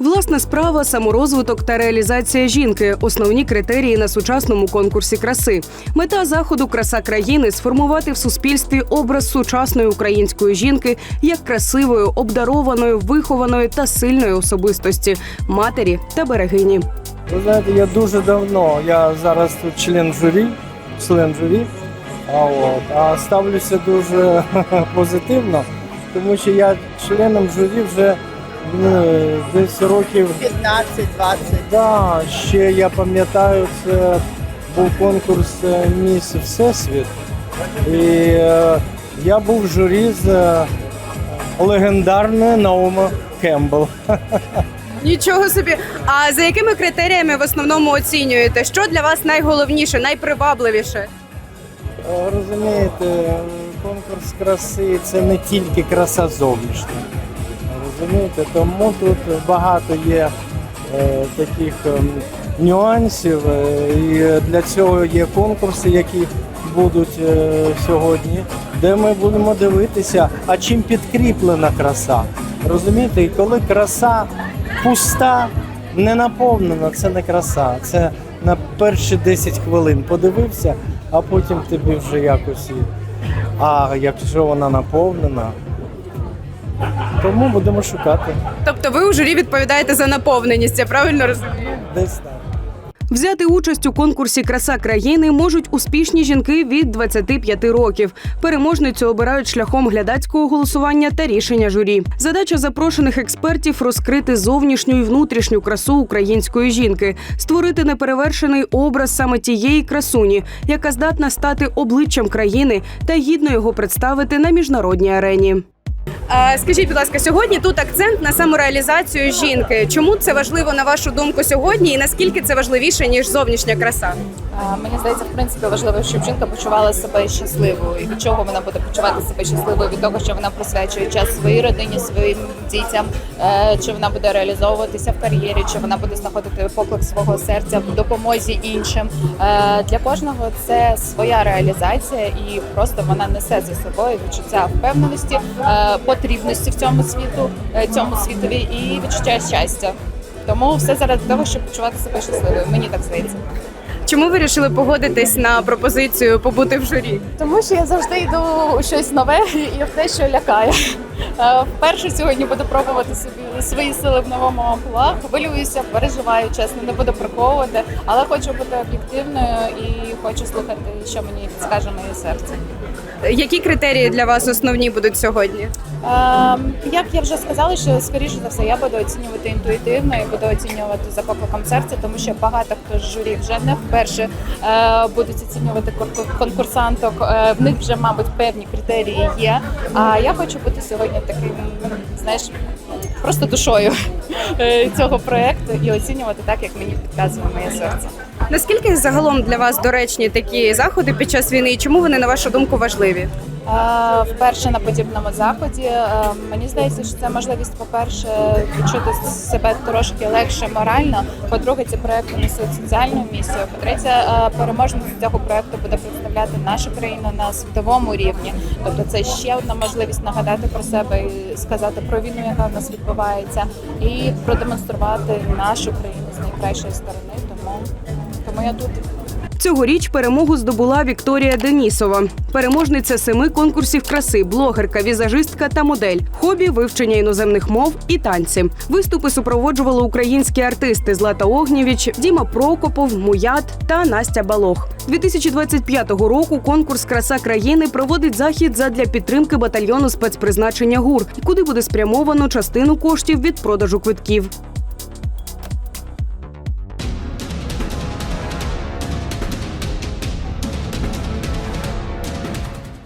Власна справа, саморозвиток та реалізація жінки основні критерії на сучасному конкурсі краси. Мета заходу Краса країни сформувати в суспільстві образ сучасної української жінки як красивої, обдарованої, вихованої та сильної особистості, матері та берегині. Ви знаєте, я дуже давно, я зараз тут член журі, член журі, а, от, а ставлюся дуже позитивно, тому що я членом журі вже ну, десь років 15-20. Да, ще я пам'ятаю, це був конкурс е, Міс Всесвіт. І е, я був в журі з е, легендарною Наоми Кембл. Нічого собі. А за якими критеріями в основному оцінюєте? Що для вас найголовніше, найпривабливіше? Е, Розумієте, конкурс краси це не тільки краса зовнішня. Розумієте, тому тут багато є е, таких ем, нюансів, е, і для цього є конкурси, які будуть е, сьогодні, де ми будемо дивитися, а чим підкріплена краса. Розумієте, і коли краса пуста, не наповнена, це не краса. Це на перші 10 хвилин подивився, а потім тобі вже якось. А якщо вона наповнена, тому будемо шукати. Тобто ви у журі відповідаєте за наповненість, я правильно розумію? Десь так. Взяти участь у конкурсі Краса країни можуть успішні жінки від 25 років. Переможницю обирають шляхом глядацького голосування та рішення журі. Задача запрошених експертів розкрити зовнішню і внутрішню красу української жінки, створити неперевершений образ саме тієї красуні, яка здатна стати обличчям країни та гідно його представити на міжнародній арені. Скажіть, будь ласка, сьогодні тут акцент на самореалізацію жінки. Чому це важливо на вашу думку сьогодні, і наскільки це важливіше ніж зовнішня краса? Мені здається, в принципі, важливо, щоб жінка почувала себе щасливою. І від чого вона буде почувати себе щасливою? Від того, що вона присвячує час своїй родині, своїм дітям, е, чи вона буде реалізовуватися в кар'єрі, чи вона буде знаходити поклик свого серця в допомозі іншим. Е, Для кожного це своя реалізація, і просто вона несе за собою відчуття впевненості, е, потрібності в цьому світу, цьому світові і відчуття щастя. Тому все заради того, щоб почувати себе щасливою. Мені так здається. Чому ви вирішили погодитись на пропозицію побути в журі? Тому що я завжди йду у щось нове і в те, що лякає. Е, Вперше сьогодні буду пробувати собі свої сили в новому амплуа. Хвилююся, переживаю, чесно, не буду приховувати, але хочу бути об'єктивною і хочу слухати, що мені підскаже моє серце. Які критерії для вас основні будуть сьогодні? Ем, Як я вже сказала, що скоріше за все я буду оцінювати інтуїтивно і буду оцінювати за покликом серця, тому що багато хто з журі вже не вперше е, будуть оцінювати конкурсанток. Е, В них вже, мабуть, певні критерії є. А я хочу бути сьогодні таким, знаєш, просто душою е, цього проекту і оцінювати так, як мені підказує моє серце. Наскільки загалом для вас доречні такі заходи під час війни? І чому вони на вашу думку важливі? Вперше на подібному заході мені здається, що це можливість, по-перше, відчути себе трошки легше морально. По-друге, ці проекти несуть соціальну місію. По-третє, переможниця цього проекту буде представляти нашу країну на світовому рівні. Тобто, це ще одна можливість нагадати про себе і сказати про війну, яка в нас відбувається, і продемонструвати нашу країну з найкращої сторони. Тому, тому я тут. Цьогоріч перемогу здобула Вікторія Денісова, переможниця семи конкурсів краси, блогерка, візажистка та модель, хобі вивчення іноземних мов і танці. Виступи супроводжували українські артисти Злата Огнєвіч, Діма Прокопов, Муят та Настя Балох. 2025 року конкурс Краса країни проводить захід задля підтримки батальйону спецпризначення ГУР, куди буде спрямовано частину коштів від продажу квитків.